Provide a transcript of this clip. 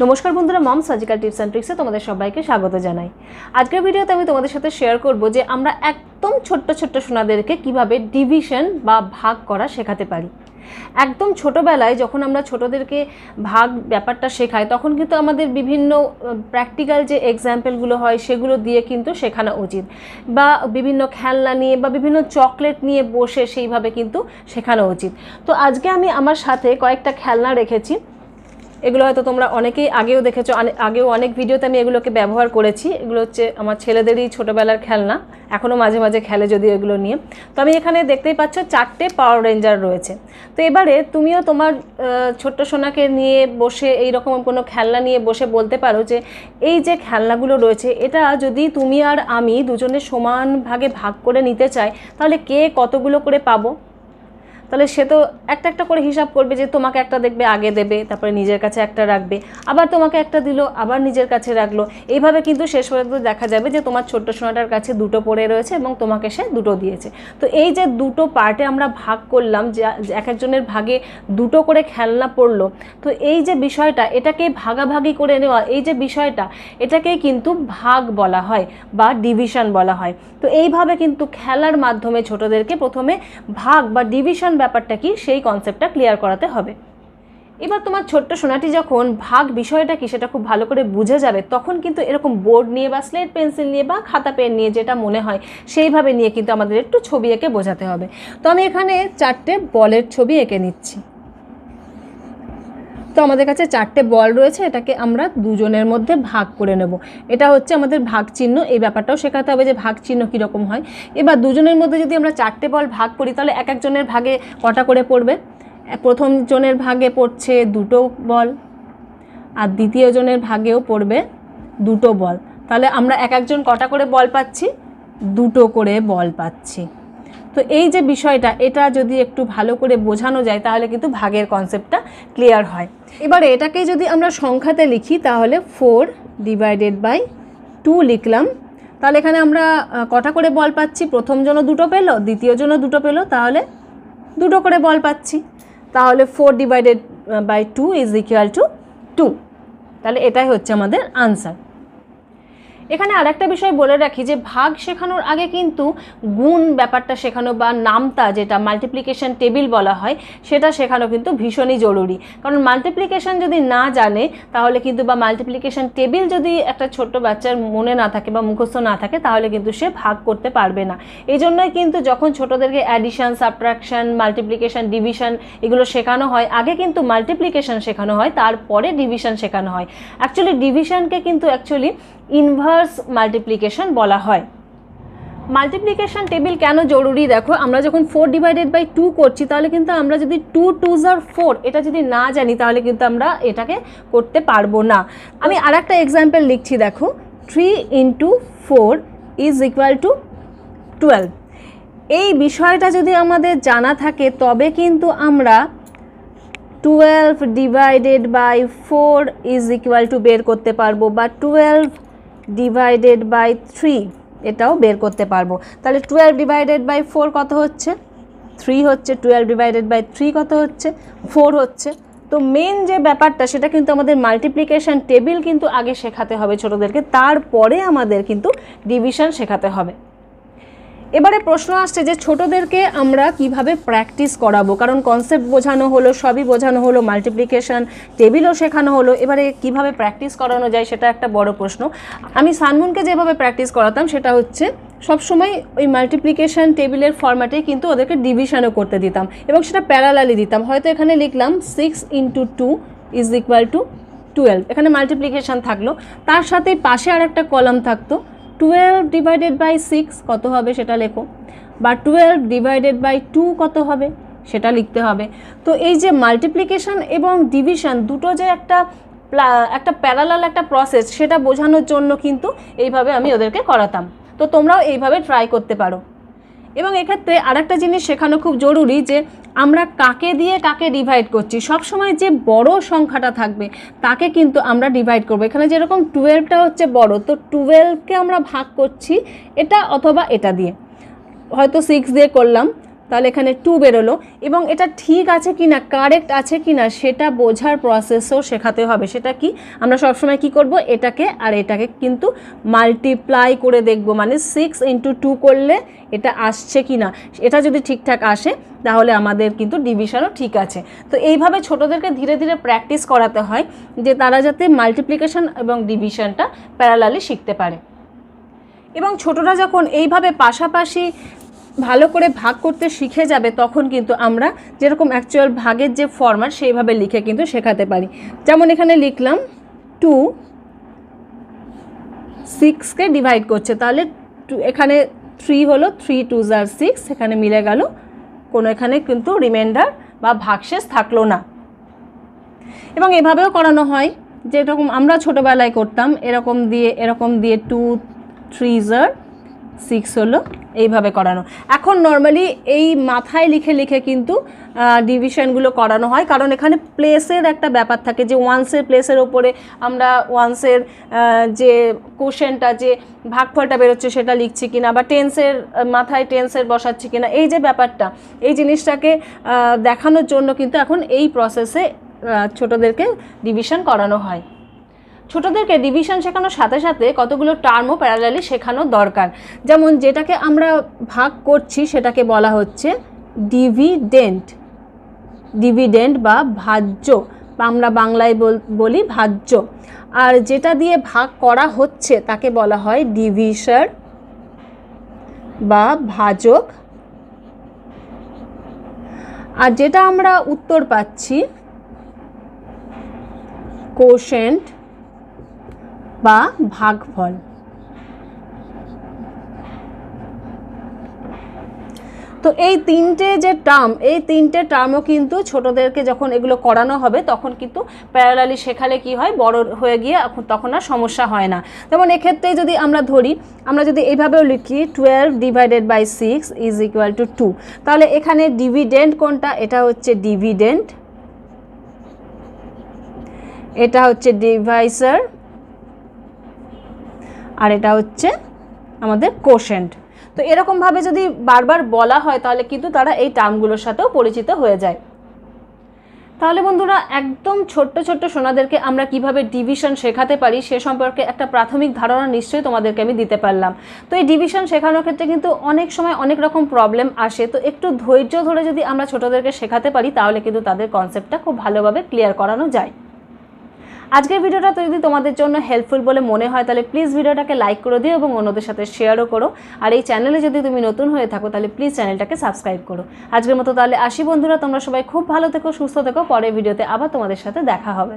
নমস্কার বন্ধুরা, মম সার্জিক্যাল টিপস অ্যান্ড ট্রিক্সে তোমাদের সবাইকে স্বাগত জানাই। আজকের ভিডিওতে আমি তোমাদের সাথে শেয়ার করব যে আমরা একদম ছোট্ট ছোট্ট সোনাদেরকে কীভাবে ডিভিশন বা ভাগ করা শেখাতে পারি। একদম ছোটোবেলায় যখন আমরা ছোটদেরকে ভাগ ব্যাপারটা শেখাই, তখন কিন্তু আমাদের বিভিন্ন প্র্যাকটিক্যাল যে এক্সাম্পলগুলো হয়, সেগুলো দিয়ে কিন্তু শেখানো উচিত। বা বিভিন্ন খেলনা নিয়ে বা বিভিন্ন চকলেট নিয়ে বসে সেইভাবে কিন্তু শেখানো উচিত। তো আজকে আমি আমার সাথে কয়েকটা খেলনা রেখেছি। এগুলো হয়তো তোমরা অনেকেই আগেও দেখেছ আগেও অনেক ভিডিওতে আমি এগুলোকে ব্যবহার করেছি। এগুলো হচ্ছে আমার ছেলেদেরই ছোটোবেলার খেলনা এখনও মাঝে মাঝে খেলে যদি এগুলো নিয়ে। তো আমি এখানে দেখতেই পাচ্ছ চারটে পাওয়ার রেঞ্জার রয়েছে। তো এবারে তুমিও তোমার ছোট্ট সোনাকে নিয়ে বসে এই রকম কোনো খেলনা নিয়ে বসে বলতে পারো যে, এই যে খেলনাগুলো রয়েছে, এটা যদি তুমি আর আমি দুজনে সমান ভাগে ভাগ করে নিতে চাই, তাহলে কে কতগুলো করে পাবো? তাহলে সে তো একটা একটা করে হিসাব করবে যে তোমাকে একটা দেখবে, আগে দেবে, তারপরে নিজের কাছে একটা রাখবে, আবার তোমাকে একটা দিল, আবার নিজের কাছে রাখল। এইভাবে কিন্তু শেষ পর্যন্ত দেখা যাবে যে তোমার ছোট্ট সোনাটার কাছে দুটো পড়ে রয়েছে এবং তোমাকে সে দুটো দিয়েছে। তো এই যে দুটো পার্টে আমরা ভাগ করলাম, যে, এক একজনের ভাগে দুটো করে খেলনা পড়ল, তো এই যে বিষয়টা, এটাকে ভাগাভাগি করে নেওয়া, এই যে বিষয়টা, এটাকেই কিন্তু ভাগ বলা হয় বা ডিভিশন বলা হয়। তো এইভাবে কিন্তু খেলার মাধ্যমে ছোটদেরকে প্রথমে ভাগ বা ডিভিশন ব্যাপারটা কি, সেই কনসেপ্টটা ক্লিয়ার করাতে হবে। এবার তোমার ছোট্ট সোনাটি যখন ভাগ বিষয়টা কি, সেটা খুব ভালো করে বুঝে যাবে, তখন কিন্তু এরকম বোর্ড নিয়ে বা স্লেট পেন্সিল নিয়ে বা খাতা পেন নিয়ে যেটা মনে হয়, সেইভাবে নিয়ে কিন্তু আমাদের একটু ছবি এঁকে বোঝাতে হবে। তো আমি এখানে চারটে বলের ছবি এঁকে নিচ্ছি। তো আমাদের কাছে চারটে বল রয়েছে, এটাকে আমরা দুজনের মধ্যে ভাগ করে নেব। এটা হচ্ছে আমাদের ভাগ চিহ্ন, এই ব্যাপারটাও শেখাতে হবে যে ভাগ চিহ্ন কীরকম হয়। এবার দুজনের মধ্যে যদি আমরা চারটে বল ভাগ করি, তাহলে এক একজনের ভাগে কটা করে পড়বে? প্রথম জনের ভাগে পড়ছে দুটো বল, আর দ্বিতীয় জনের ভাগেও পড়বে দুটো বল। তাহলে আমরা এক একজন কটা করে বল পাচ্ছি? দুটো করে বল পাচ্ছি। তো এই যে বিষয়টা, এটা যদি একটু ভালো করে বোঝানো যায়, তাহলে কিন্তু ভাগের কনসেপ্টটা ক্লিয়ার হয়। এবারে এটাকে যদি আমরা সংখ্যাতে লিখি, তাহলে ফোর ডিভাইডেড বাই টু লিখলাম। তাহলে এখানে আমরা কটা করে বল পাচ্ছি? প্রথম জন দুটো পেল, দ্বিতীয় জন দুটো পেল, তাহলে দুটো করে বল পাচ্ছি। তাহলে four divided by two is equal to two তাহলে এটাই হচ্ছে আমাদের আনসার এখানে আরেকটা বিষয় বলে রাখি যে ভাগ শেখানোর আগে কিন্তু গুণ ব্যাপারটা শেখানো বা নামতা যেটা মাল্টিপ্লিকেশন টেবিল বলা হয়, সেটা শেখানো কিন্তু ভীষণই জরুরি। কারণ মাল্টিপ্লিকেশন যদি না জানে, তাহলে কিন্তু বা মাল্টিপ্লিকেশন টেবিল যদি একটা ছোট্ট বাচ্চার মনে না থাকে বা মুখস্থ না থাকে, তাহলে কিন্তু সে ভাগ করতে পারবে না। এই জন্যই কিন্তু যখন ছোটদেরকে অ্যাডিশন সাবট্রাকশন মাল্টিপ্লিকেশন ডিভিশন এগুলো শেখানো হয়, আগে কিন্তু মাল্টিপ্লিকেশন শেখানো হয়, তারপরে ডিভিশন শেখানো হয়। অ্যাকচুয়ালি ডিভিশনকে কিন্তু অ্যাকচুয়ালি ইনভার্স মাল্টিপ্লিকেশন বলা হয়। মাল্টিপ্লিকেশন টেবিল কেন জরুরি? দেখো, আমরা যখন ফোর ডিভাইডেড বাই টু করছি, তাহলে কিন্তু আমরা যদি টু টু জার ফোর এটা যদি না জানি, তাহলে কিন্তু আমরা এটাকে করতে পারব না। আমি আর একটা এক্সাম্পল লিখছি, দেখো। Three into four is equal to twelve এই বিষয়টা যদি আমাদের জানা থাকে, তবে কিন্তু আমরা twelve divided by four is equal to বের করতে পারব, বা টুয়েলভ ডিভাইডেড বাই থ্রি এটাও বের করতে পারব। তাহলে টুয়েলভ ডিভাইডেড বাই ফোর কত হচ্ছে? থ্রি হচ্ছে টুয়েলভ ডিভাইডেড বাই থ্রি কত হচ্ছে? ফোর হচ্ছে। তো মেন যে ব্যাপারটা, সেটা কিন্তু আমাদের মাল্টিপ্লিকেশন টেবিল কিন্তু আগে শেখাতে হবে ছোটোদেরকে, তারপরে আমাদের কিন্তু ডিভিশন শেখাতে হবে। এবারে প্রশ্ন আসছে যে ছোটদেরকে আমরা কীভাবে প্র্যাকটিস করাবো? কারণ কনসেপ্ট বোঝানো হলো, সবই বোঝানো হলো মাল্টিপ্লিকেশন টেবিলও শেখানো হলো। এবারে কীভাবে প্র্যাকটিস করানো যায় সেটা একটা বড় প্রশ্ন। আমি সানমুনকে যেভাবে প্র্যাকটিস করাতাম সেটা হচ্ছে, সবসময় ওই মাল্টিপ্লিকেশন টেবিলের ফরম্যাটে কিন্তু ওদেরকে ডিভিশনও করতে দিতাম এবং সেটা প্যারালালি দিতাম। হয়তো এখানে লিখলাম six into two is equal to twelve এখানে মাল্টিপ্লিকেশন থাকল। তার সাথে পাশে আর একটা কলাম থাকতো। টুয়েলভ ডিভাইডেড বাই সিক্স কত হবে সেটা লেখো। বা টুয়েলভ ডিভাইডেড বাই টু কত হবে সেটা লিখতে হবে। তো এই যে মাল্টিপ্লিকেশন এবং ডিভিশন দুটো যে একটা একটা প্যারালাল একটা প্রসেস সেটা বোঝানোর জন্য কিন্তু এইভাবে আমি ওদেরকে করাতাম। তো তোমরাও এইভাবে ট্রাই করতে পারো। এবং এক্ষেত্রে আরেকটা জিনিস শেখানো খুব জরুরি যে আমরা কাকে দিয়ে কাকে ডিভাইড করছি সব সময় যে বড় সংখ্যাটা থাকবে, তাকে কিন্তু আমরা ডিভাইড করব। এখানে যেরকম টুয়েলভটা হচ্ছে বড়, তো টুয়েলভকে আমরা ভাগ করছি এটা অথবা এটা দিয়ে। হয়তো সিক্স দিয়ে করলাম তাহলে এখানে টু বেরোলো। এবং এটা ঠিক আছে কি না কারেক্ট আছে কি না সেটা বোঝার প্রসেসও শেখাতে হবে। সেটা কি? আমরা সবসময় কি করব? এটাকে আর এটাকে কিন্তু মাল্টিপ্লাই করে দেখব। মানে সিক্স ইন্টু টু করলে এটা আসছে কি না এটা যদি ঠিকঠাক আসে, তাহলে আমাদের কিন্তু ডিভিশনও ঠিক আছে। তো এইভাবে ছোটোদেরকে ধীরে ধীরে প্র্যাকটিস করাতে হয়, যে তারা যাতে মাল্টিপ্লিকেশন এবং ডিভিশনটা প্যারালালি শিখতে পারে। এবং ছোটরা যখন এইভাবে পাশাপাশি ভালো করে ভাগ করতে শিখে যাবে, তখন কিন্তু আমরা যেরকম অ্যাকচুয়াল ভাগের যে ফরম্যাট সেইভাবে লিখে কিন্তু শেখাতে পারি। যেমন এখানে লিখলাম টু সিক্সকে ডিভাইড করছে, তাহলে টু, এখানে থ্রি হলো থ্রি টু জার সিক্স এখানে মিলে গেল, কোনো এখানে কিন্তু রিমাইন্ডার বা ভাগশেষ থাকল না। এবং এভাবেও করানো হয়, যেরকম আমরা ছোটোবেলায় করতাম, এরকম দিয়ে এরকম দিয়ে টু থ্রি জার সিক্স হলো এইভাবে করানো। এখন নর্মালি এই মাথায় লিখে লিখে কিন্তু ডিভিশনগুলো করানো হয়। কারণ এখানে প্লেসের একটা ব্যাপার থাকে যে ওয়ান্সের প্লেসের ওপরে আমরা ওয়ান্সের যে কোশ্চেনটা যে ভাগফলটা বেরোচ্ছে সেটা লিখছি কিনা বা টেন্সের মাথায় টেন্সের বসাচ্ছি কিনা, এই যে ব্যাপারটা, এই জিনিসটাকে দেখানোর জন্য কিন্তু এখন এই প্রসেসে ছোটোদেরকে ডিভিশন করানো হয়। ছোটদেরকে ডিভিশন শেখানোর সাথে সাথে কতগুলো টার্মও প্যারালালি শেখানো দরকার। যেমন যেটাকে আমরা ভাগ করছি, সেটাকে বলা হচ্ছে ডিভিডেন্ট ডিভিডেন্ট বা ভাজ্য। আমরা বাংলায় বল- ভাজ্য। আর যেটা দিয়ে ভাগ করা হচ্ছে, তাকে বলা হয় ডিভিশন বা ভাজক। আর যেটা আমরা উত্তর পাচ্ছি কোশেন্ট বা ভাগফল। তো এই তিনটে যে টার্ম এই তিনটে টার্মও কিন্তু ছোটদেরকে যখন এগুলো করানো হবে, তখন কিন্তু প্যারালালি শেখালে কি হয়? বড় হয়ে গিয়ে তখন আর সমস্যা হয় না। যেমন এক্ষেত্রে যদি আমরা ধরি, আমরা যদি এইভাবেও লিখি twelve divided by six is equal to two তাহলে এখানে ডিভিডেন্ট কোনটা? এটা হচ্ছে ডিভিডেন্ট এটা হচ্ছে ডিভাইসার আর এটা হচ্ছে আমাদের কোশেন্ট তো এরকমভাবে যদি বারবার বলা হয়, তাহলে কিন্তু তারা এই টার্মগুলোর সাথেও পরিচিত হয়ে যায়। তাহলে বন্ধুরা, একদম ছোট্ট ছোট্ট সোনাদেরকে আমরা কীভাবে ডিভিশন শেখাতে পারি, সে সম্পর্কে একটা প্রাথমিক ধারণা নিশ্চয়ই তোমাদেরকে আমি দিতে পারলাম। তো এই ডিভিশন শেখানোর ক্ষেত্রে কিন্তু অনেক সময় অনেক রকম প্রবলেম আসে। তো একটু ধৈর্য ধরে যদি আমরা ছোটদেরকে শেখাতে পারি, তাহলে কিন্তু তাদের কনসেপ্টটা খুব ভালোভাবে ক্লিয়ার করানো যায়। আজকের ভিডিওটা যদি তোমাদের জন্য হেল্পফুল বলে মনে হয়, তাহলে প্লিজ ভিডিওটাকে লাইক করে দিও এবং অন্যদের সাথে শেয়ারও করো। আর এই চ্যানেলে যদি তুমি নতুন হয়ে থাকো, তাহলে প্লিজ চ্যানেলটাকে সাবস্ক্রাইব করো। আজকের মতো তাহলে আসি বন্ধুরা, তোমরা সবাই খুব ভালো থেকো, সুস্থ থেকো, পরের ভিডিওতে আবার তোমাদের সাথে দেখা হবে।